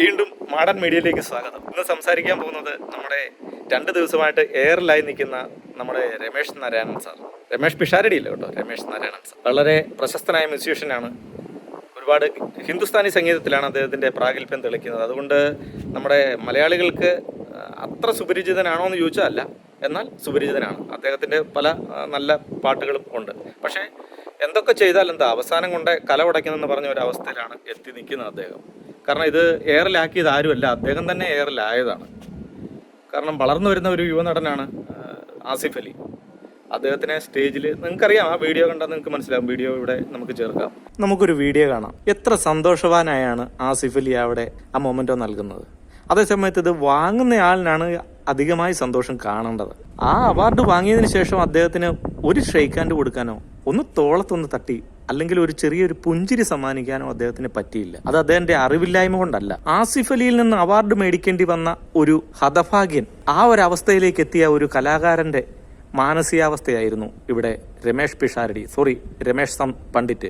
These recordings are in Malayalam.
വീണ്ടും മാഡൻ മീഡിയയിലേക്ക് സ്വാഗതം. ഇന്ന് സംസാരിക്കാൻ പോകുന്നത് നമ്മുടെ രണ്ട് ദിവസമായിട്ട് എയറിലായി നിൽക്കുന്ന നമ്മുടെ രമേശ് നാരായണൻ സാർ. രമേശ് പിഷാരടി അല്ലേ കേട്ടോ? രമേശ് നാരായണൻ സാർ. വളരെ പ്രശസ്തനായ മ്യൂസീഷ്യനാണ് ഒരുപാട് ഹിന്ദുസ്ഥാനി സംഗീതത്തിലാണ് അദ്ദേഹത്തിന്റെ പ്രാഗൽഭ്യം തെളിക്കുന്നത്. അതുകൊണ്ട് നമ്മുടെ മലയാളികൾക്ക് അത്ര സുപരിചിതനാണോ എന്ന് ചോദിച്ചാൽ അല്ല എന്നാൽ സുപരിചിതനാണ്. അദ്ദേഹത്തിന്റെ പല നല്ല പാട്ടുകളും ഉണ്ട്. പക്ഷേ എന്തൊക്കെ ചെയ്താൽ എന്താ അവസാനം കൊണ്ട് കല ഉടയ്ക്കുന്നെന്ന് പറഞ്ഞ ഒരു അവസ്ഥയിലാണ് എത്തി നിൽക്കുന്നത് അദ്ദേഹം. കാരണം ഇത് എയറിലാക്കിയത് ആരുമല്ല അദ്ദേഹം തന്നെ എയറിലായതാണ്. കാരണം വളർന്നു വരുന്ന ഒരു യുവ നടനാണ് ആസിഫ് അലി. അദ്ദേഹത്തിനെ സ്റ്റേജിൽ നിങ്ങൾക്കറിയാം ആ വീഡിയോ കണ്ടാൽ നിങ്ങൾക്ക് മനസ്സിലാവും. വീഡിയോ ഇവിടെ നമുക്ക് ചേർക്കാം. നമുക്കൊരു വീഡിയോ കാണാം. എത്ര സന്തോഷവാനായാണ് ആസിഫ് അലി അവിടെ ആ മൊമെന്റോ നൽകുന്നത്. അതേസമയത്ത് ഇത് വാങ്ങുന്ന ആളിനാണ് അധികമായി സന്തോഷം കാണേണ്ടത്. ആ അവാർഡ് വാങ്ങിയതിന് ശേഷം അദ്ദേഹത്തിന് ഒരു ഷെയ്ക്ക് ഹാൻഡ് കൊടുക്കാനോ ഒന്ന് തോളത്തൊന്ന് തട്ടി അല്ലെങ്കിൽ ഒരു ചെറിയൊരു പുഞ്ചിരി സമ്മാനിക്കാനോ അദ്ദേഹത്തിന് പറ്റിയില്ല. അത് അദ്ദേഹത്തിന്റെ അറിവില്ലായ്മ കൊണ്ടല്ല. ആസിഫ് അലിയിൽ നിന്ന് അവാർഡ് മേടിക്കേണ്ടി വന്ന ഒരു ഹതഭാഗ്യൻ ആ ഒരു അവസ്ഥയിലേക്ക് എത്തിയ ഒരു കലാകാരന്റെ മാനസികാവസ്ഥയായിരുന്നു ഇവിടെ രമേഷ് പിഷാരടി. സോറി രമേഷ് സം പണ്ഡിറ്റ്.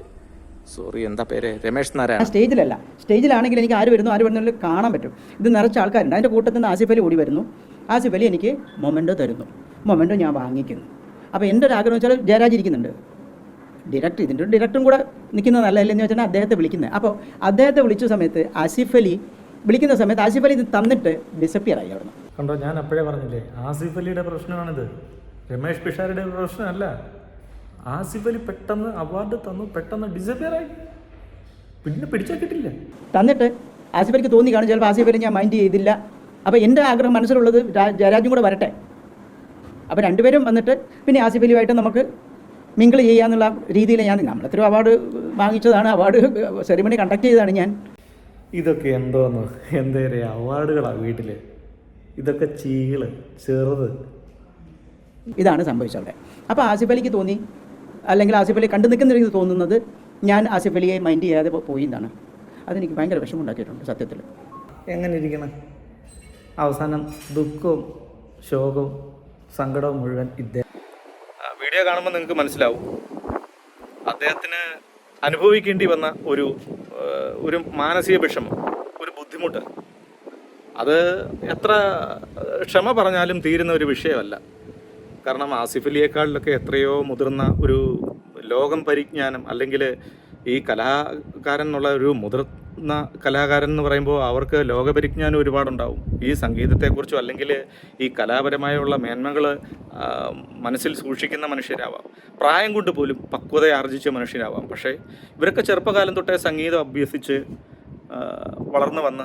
സോറി എന്താ പേര്? രമേഷ് നാരായണ സ്റ്റേജിലല്ല. സ്റ്റേജിലാണെങ്കിൽ എനിക്ക് ആര് വരുന്നു ആര് വരുന്നു കാണാൻ പറ്റും. ഇത് നിറച്ച ആൾക്കാരുണ്ട്. അതിന്റെ കൂട്ടത്തിൽ നിന്ന് ആസിഫ് അലി ഓടി വരുന്നു. ആസിഫ് അലി എനിക്ക് മൊമെന്റോ തരുന്നു. മൊമെന്റോ ഞാൻ വാങ്ങിക്കുന്നു. അപ്പോൾ എന്റെ ഒരു ആഗ്രഹം വെച്ചാൽ ജയരാജ് ഇരിക്കുന്നുണ്ട്. ഡയറക്ടർ ഇതിന്റെ ഒരു ഡയറക്ടറും കൂടെ നിൽക്കുന്നത് നല്ലതല്ലെന്ന് വെച്ചാൽ അദ്ദേഹത്തെ വിളിക്കുന്നത്. അപ്പോൾ അദ്ദേഹത്തെ വിളിച്ച സമയത്ത് ആസിഫ് അലി വിളിക്കുന്ന സമയത്ത് ആസിഫ് അലി ഇത് തന്നിട്ട് ഡിസപ്പിയർ ആയി അവിടെ കണ്ടോ ഞാൻ അപ്പോഴേ പറഞ്ഞില്ലേ ആസിഫ് അലിയുടെ പ്രശ്നമാണിത്. രമേഷ് പിഷാരുടെ പ്രശ്നമല്ല. ആസിഫ് അലി പെട്ടെന്ന് അവാർഡ് തന്നു പെട്ടെന്ന് ഡിസപ്പിയർ ആയി. പിന്നെ പിടിച്ചാൽ കിട്ടില്ല തന്നിട്ട് ആസിഫ് അലിക്ക് തോന്നി കാണും ചിലപ്പോൾ ആസിഫ് അലി ഞാൻ മൈൻഡ് ചെയ്തില്ല. അപ്പോൾ എന്റെ ആഗ്രഹം മനസ്സിലുള്ളത് ജയരാജും കൂടെ വരട്ടെ. അപ്പോൾ രണ്ടുപേരും വന്നിട്ട് പിന്നെ ആസിഫ് അലിയുമായിട്ട് നമുക്ക് മിങ്കിൾ ചെയ്യാന്നുള്ള രീതിയിൽ ഞാൻ നമ്മളെത്ര അവാർഡ് വാങ്ങിച്ചതാണ്. അവാർഡ് സെറിമണി കണ്ടക്ട് ചെയ്തതാണ് ഞാൻ. ഇതൊക്കെ എന്തോന്ന്? എന്തേരെ അവാർഡുകളാണ് വീട്ടിൽ ഇതൊക്കെ ചീകൾ ചെറുത്. ഇതാണ് സംഭവിച്ചത് അവിടെ അപ്പോൾ ആസിഫ് അലിക്ക് തോന്നി. അല്ലെങ്കിൽ ആസിഫ് അലി കണ്ടു നിൽക്കുന്ന രീതിയിൽ തോന്നുന്നത് ഞാൻ ആസിഫ് അലിയെ മൈൻഡ് ചെയ്യാതെ പോയി എന്നാണ്. അതെനിക്ക് ഭയങ്കര വിഷമം ഉണ്ടാക്കിയിട്ടുണ്ട് സത്യത്തിൽ എങ്ങനെ ഇരിക്കണം? അവസാനം ദുഃഖവും ശോകവും സങ്കടവും മുഴുവൻ ഇദ്ദേഹം വീഡിയോ കാണുമ്പോൾ നിങ്ങൾക്ക് മനസ്സിലാവും. അദ്ദേഹത്തിന് അനുഭവിക്കേണ്ടി വന്ന ഒരു ഒരു മാനസിക വിഷമം ഒരു ബുദ്ധിമുട്ട്. അത് എത്ര ക്ഷമ പറഞ്ഞാലും തീരുന്ന ഒരു വിഷയമല്ല. കാരണം ആസിഫ് അലിയേക്കാളിലൊക്കെ എത്രയോ മുതിർന്ന ഒരു ലോകം പരിജ്ഞാനം അല്ലെങ്കിൽ ഈ കലാകാരൻ എന്നുള്ള ഒരു മുതിർന്ന കലാകാരൻ എന്ന് പറയുമ്പോൾ അവർക്ക് ലോകപരിജ്ഞാനം ഒരുപാടുണ്ടാവും. ഈ സംഗീതത്തെക്കുറിച്ചോ അല്ലെങ്കിൽ ഈ കലാപരമായുള്ള മേന്മകൾ മനസ്സിൽ സൂക്ഷിക്കുന്ന മനുഷ്യരാവാം. പ്രായം കൊണ്ട് പോലും പക്വത ആർജിച്ച മനുഷ്യരാവാം. പക്ഷേ ഇവരൊക്കെ ചെറുപ്പകാലം തൊട്ടേ സംഗീതം അഭ്യസിച്ച് വളർന്നു വന്ന്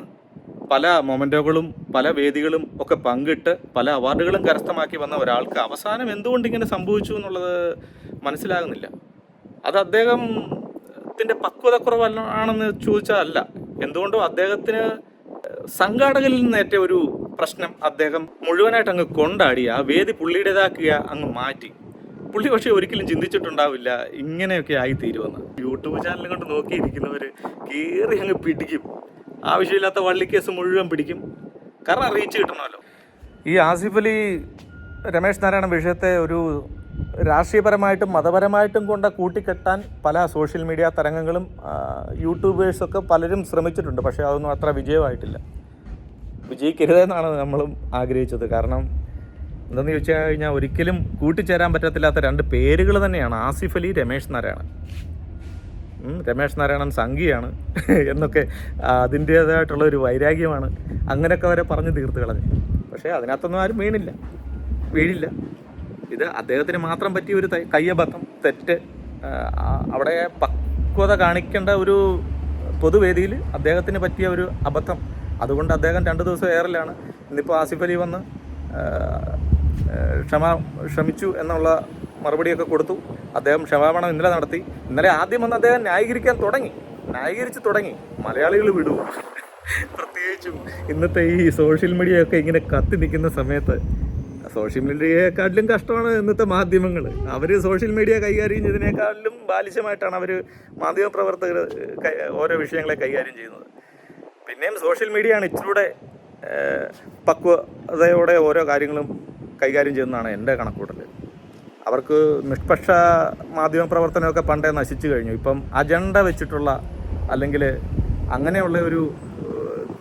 പല മൊമെന്റോകളും പല വേദികളും ഒക്കെ പങ്കിട്ട് പല അവാർഡുകളും കരസ്ഥമാക്കി വന്ന ഒരാൾക്ക് അവസാനം എന്തുകൊണ്ട് ഇങ്ങനെ സംഭവിച്ചു എന്നുള്ളത് മനസ്സിലാകുന്നില്ല. അത് അദ്ദേഹത്തിന്റെ പക്വതക്കുറവല്ലാണെന്ന് ചോദിച്ചാൽ അല്ല എന്തുകൊണ്ടോ അദ്ദേഹത്തിന് സംഘാടകരിൽ നിന്നേറ്റ ഒരു പ്രശ്നം അദ്ദേഹം മുഴുവനായിട്ട് അങ്ങ് കൊണ്ടാടി ആ വേദി പുള്ളിയുടേതാക്കുക അങ്ങ് മാറ്റി. പുള്ളി പക്ഷേ ഒരിക്കലും ചിന്തിച്ചിട്ടുണ്ടാവില്ല ഇങ്ങനെയൊക്കെ ആയി തീരുമെന്ന് യൂട്യൂബ് ചാനൽ കൊണ്ട് നോക്കിയിരിക്കുന്നവർ കീറി അങ്ങ് പിടിക്കും. ആവശ്യമില്ലാത്ത വള്ളിക്കേസ് മുഴുവൻ പിടിക്കും. കാരണം റീച്ച് കിട്ടണമല്ലോ. ഈ ആസിഫ് അലി രമേശ് നാരായണ വിഷയത്തെ ഒരു രാഷ്ട്രീയപരമായിട്ടും മതപരമായിട്ടും കൊണ്ട് കൂട്ടിക്കെട്ടാൻ പല സോഷ്യൽ മീഡിയ തരംഗങ്ങളും യൂട്യൂബേഴ്സൊക്കെ പലരും ശ്രമിച്ചിട്ടുണ്ട്. പക്ഷേ അതൊന്നും അത്ര വിജയമായിട്ടില്ല. വിജയിക്കരുതെന്നാണ് നമ്മളും ആഗ്രഹിച്ചത്. കാരണം എന്തെന്ന് ചോദിച്ചു കഴിഞ്ഞാൽ ഒരിക്കലും കൂട്ടിച്ചേരാൻ പറ്റത്തില്ലാത്ത രണ്ട് പേരുകൾ തന്നെയാണ്. ആസിഫ് അലി രമേശ് നാരായണൻ. രമേശ് നാരായണൻ സംഘിയാണ് എന്നൊക്കെ അതിന്റേതായിട്ടുള്ള ഒരു വൈരാഗ്യമാണ്. അങ്ങനെയൊക്കെ അവരെ പറഞ്ഞു തീർത്ത് കളഞ്ഞു. പക്ഷേ അതിനകത്തൊന്നും ആരും വീണില്ല. വീഴില്ല. ഇത് അദ്ദേഹത്തിന് മാത്രം പറ്റിയ ഒരു കയ്യബദ്ധം തെറ്റ് അവിടെ പക്വത കാണിക്കേണ്ട ഒരു പൊതുവേദിയിൽ അദ്ദേഹത്തിന് പറ്റിയ ഒരു അബദ്ധം. അതുകൊണ്ട് അദ്ദേഹം രണ്ട് ദിവസം എയറിലാണ് ഇന്നിപ്പോൾ ആസിഫ് അലി വന്ന് ക്ഷമ ക്ഷമിച്ചു എന്നുള്ള മറുപടിയൊക്കെ കൊടുത്തു. അദ്ദേഹം ക്ഷമാപണം ഇന്നലെ നടത്തി. ഇന്നലെ ആദ്യം വന്ന് അദ്ദേഹം ന്യായീകരിക്കാൻ തുടങ്ങി. ന്യായീകരിച്ച് തുടങ്ങി. മലയാളികൾ വിടൂ. പ്രത്യേകിച്ചും ഇന്നത്തെ ഈ സോഷ്യൽ മീഡിയ ഒക്കെ ഇങ്ങനെ കത്തി നിൽക്കുന്ന സമയത്ത് സോഷ്യൽ മീഡിയയെക്കാട്ടിലും കഷ്ടമാണ് ഇന്നത്തെ മാധ്യമങ്ങൾ അവർ സോഷ്യൽ മീഡിയ കൈകാര്യം ചെയ്തതിനേക്കാളിലും ബാലിശമായിട്ടാണ് അവർ മാധ്യമപ്രവർത്തകർ ഓരോ വിഷയങ്ങളെ കൈകാര്യം ചെയ്യുന്നത്. പിന്നെയും സോഷ്യൽ മീഡിയയാണ് ഇച്ചിലൂടെ പക്വതയോടെ ഓരോ കാര്യങ്ങളും കൈകാര്യം ചെയ്യുന്നതാണ് എന്റെ കണക്കൂട്ടൽ അവർക്ക് നിഷ്പക്ഷ മാധ്യമ പ്രവർത്തനമൊക്കെ പണ്ടേ നശിച്ചു കഴിഞ്ഞു. ഇപ്പം അജണ്ട വെച്ചിട്ടുള്ള അല്ലെങ്കിൽ അങ്ങനെയുള്ള ഒരു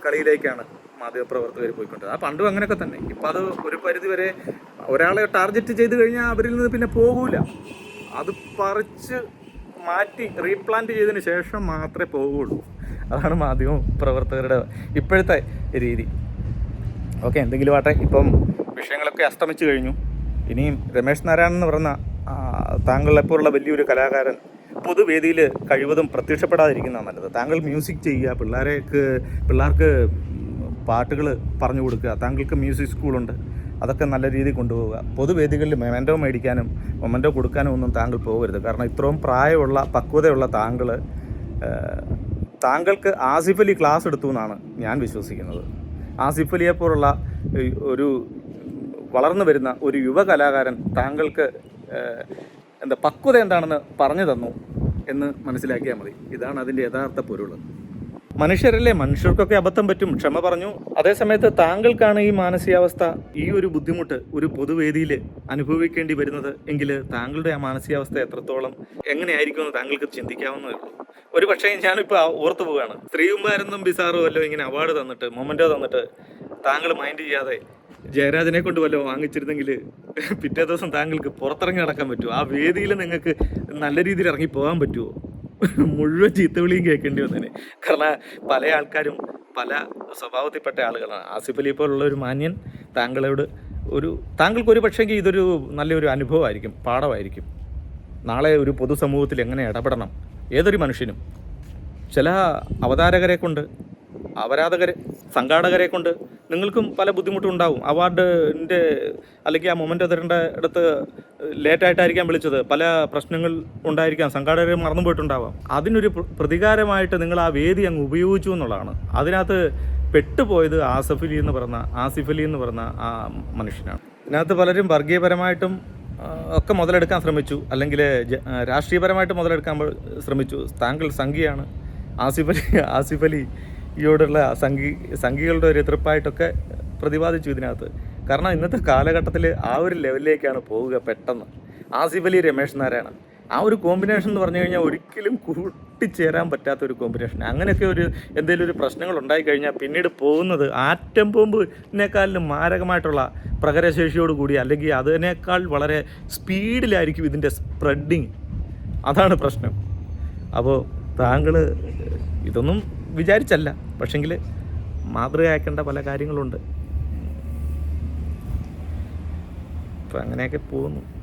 കളിയിലേക്കാണ് മാധ്യമപ്രവർത്തകർ പോയിക്കൊണ്ടത്. ആ പണ്ടും അങ്ങനെയൊക്കെ തന്നെ. ഇപ്പം അത് ഒരു പരിധി വരെ ഒരാളെ ടാർഗറ്റ് ചെയ്ത് കഴിഞ്ഞാൽ അവരിൽ നിന്ന് പിന്നെ പോകൂല. അത് പറിച്ച് മാറ്റി റീപ്ലാന്റ് ചെയ്തതിന് ശേഷം മാത്രമേ പോകുള്ളൂ അതാണ് മാധ്യമ പ്രവർത്തകരുടെ ഇപ്പോഴത്തെ രീതി. ഓക്കെ എന്തെങ്കിലും ആട്ടെ? ഇപ്പം വിഷയങ്ങളൊക്കെ അസ്തമിച്ചു കഴിഞ്ഞു. ഇനിയും രമേശ് നാരായണൻ എന്ന് പറഞ്ഞ താങ്കളെപ്പോലുള്ള വലിയൊരു കലാകാരൻ പൊതുവേദിയിൽ കഴിവതും പ്രത്യക്ഷപ്പെടാതിരിക്കുന്നതാണ് നല്ലത്. താങ്കൾ മ്യൂസിക് ചെയ്യുക പിള്ളേരേക്ക് പിള്ളേർക്ക് പാട്ടുകൾ പറഞ്ഞു കൊടുക്കുക. താങ്കൾക്ക് മ്യൂസിക് സ്കൂളുണ്ട് അതൊക്കെ നല്ല രീതിയിൽ കൊണ്ടുപോവുക. പൊതുവേദികളിൽ മെമന്റോ മേടിക്കാനും മൊമെന്റോ കൊടുക്കാനും ഒന്നും താങ്കൾ പോകരുത്. കാരണം ഇത്രയും പ്രായമുള്ള പക്വതയുള്ള താങ്കൾ താങ്കൾക്ക് ആസിഫ് അലി ക്ലാസ് എടുത്തു എന്നാണ് ഞാൻ വിശ്വസിക്കുന്നത്. ആസിഫ് അലിയെ പോലുള്ള ഒരു വളർന്നു വരുന്ന ഒരു യുവ കലാകാരൻ താങ്കൾക്ക് എന്താ പക്വത എന്താണെന്ന് പറഞ്ഞു തന്നു എന്ന് മനസ്സിലാക്കിയാൽ മതി. ഇതാണ് അതിന്റെ യഥാർത്ഥ പൊരുൾ മനുഷ്യരല്ലേ? മനുഷ്യർക്കൊക്കെ അബദ്ധം പറ്റും. ക്ഷമ പറഞ്ഞു. അതേസമയത്ത് താങ്കൾക്കാണ് ഈ മാനസികാവസ്ഥ ഈ ഒരു ബുദ്ധിമുട്ട് ഒരു പൊതുവേദിയിൽ അനുഭവിക്കേണ്ടി വരുന്നത് എങ്കിൽ താങ്കളുടെ ആ മാനസികാവസ്ഥ എത്രത്തോളം എങ്ങനെയായിരിക്കുമെന്ന് താങ്കൾക്ക് ചിന്തിക്കാവുന്ന ഒരു പക്ഷേ ഞാനിപ്പോൾ ഓർത്തു പോവുകയാണ്. സ്ത്രീകുമാരെന്നും ബിസാറോ അല്ലോ ഇങ്ങനെ അവാർഡ് തന്നിട്ട് മൊമെന്റോ തന്നിട്ട് താങ്കൾ മൈൻഡ് ചെയ്യാതെ ജയരാജനെ കൊണ്ട് വല്ലോ വാങ്ങിച്ചിരുന്നെങ്കിൽ പിറ്റേ ദിവസം താങ്കൾക്ക് പുറത്തിറങ്ങി നടക്കാൻ പറ്റുമോ ആ വേദിയിൽ നിങ്ങൾക്ക് നല്ല രീതിയിൽ ഇറങ്ങി പോകാൻ പറ്റുമോ മുഴുവൻ ചീത്തവിളിയും കേൾക്കേണ്ടി വന്നേനെ. കാരണം പല ആൾക്കാരും പല സ്വഭാവത്തിൽപ്പെട്ട ആളുകളാണ്. ആസിഫ് അലി പോലുള്ള ഒരു മാന്യൻ താങ്കളോട് ഒരു താങ്കൾക്ക് ഒരു പക്ഷേങ്കിൽ ഇതൊരു നല്ലൊരു അനുഭവമായിരിക്കും പാഠമായിരിക്കും. നാളെ ഒരു പൊതുസമൂഹത്തിൽ എങ്ങനെ ഇടപെടണം? ഏതൊരു മനുഷ്യനും. ചില അവതാരകരെ കൊണ്ട് അപരാധകരെ സംഘാടകരെ കൊണ്ട് നിങ്ങൾക്കും പല ബുദ്ധിമുട്ടും ഉണ്ടാവും. അവാർഡിന്റെ അല്ലെങ്കിൽ ആ മൊമെന്റ് തരേണ്ട അടുത്ത് ലേറ്റായിട്ടായിരിക്കാം വിളിച്ചത്. പല പ്രശ്നങ്ങൾ ഉണ്ടായിരിക്കാം. സംഘാടകരെ മറന്നു പോയിട്ടുണ്ടാവാം. അതിനൊരു പ്രതികാരമായിട്ട് നിങ്ങൾ ആ വേദി അങ്ങ് ഉപയോഗിച്ചു എന്നുള്ളതാണ്. അതിനകത്ത് പെട്ടുപോയത് ആസഫ് അലി എന്ന് പറഞ്ഞ ആസിഫ് അലി എന്ന് പറഞ്ഞ ആ മനുഷ്യനാണ്. ഇതിനകത്ത് പലരും വർഗീയപരമായിട്ടും ഒക്കെ മുതലെടുക്കാൻ ശ്രമിച്ചു. അല്ലെങ്കിൽ രാഷ്ട്രീയപരമായിട്ട് മുതലെടുക്കാൻ ശ്രമിച്ചു. താങ്കൾ സംഖ്യയാണ് ആസിഫ് അലി ആസിഫ് അലിയോടുള്ള സംഘി സംഘികളുടെ ഒരു എതിർപ്പായിട്ടൊക്കെ പ്രതിപാദിച്ചു ഇതിനകത്ത്. കാരണം ഇന്നത്തെ കാലഘട്ടത്തിൽ ആ ഒരു ലെവലിലേക്കാണ് പോവുക പെട്ടെന്ന്. ആസിഫ് അലി രമേശ് നാരായണൻ. ആ ഒരു കോമ്പിനേഷൻ എന്ന് പറഞ്ഞു കഴിഞ്ഞാൽ ഒരിക്കലും കൂട്ടിച്ചേരാൻ പറ്റാത്ത ഒരു കോമ്പിനേഷൻ അങ്ങനെയൊക്കെ ഒരു എന്തെങ്കിലും ഒരു പ്രശ്നങ്ങൾ ഉണ്ടായി കഴിഞ്ഞാൽ പിന്നീട് പോകുന്നത് ആറ്റം ബോംബിനേക്കാളിലും മാരകമായിട്ടുള്ള പ്രകരശേഷിയോട് കൂടി അല്ലെങ്കിൽ അതിനേക്കാൾ വളരെ സ്പീഡിലായിരിക്കും ഇതിന്റെ സ്പ്രെഡിങ്. അതാണ് പ്രശ്നം. അപ്പോൾ താങ്കൾ ഇതൊന്നും വിചാരിച്ചല്ല. പക്ഷെങ്കിൽ മാതൃകയാക്കേണ്ട പല കാര്യങ്ങളുണ്ട്. അപ്പം അങ്ങനെയൊക്കെ പോകുന്നു.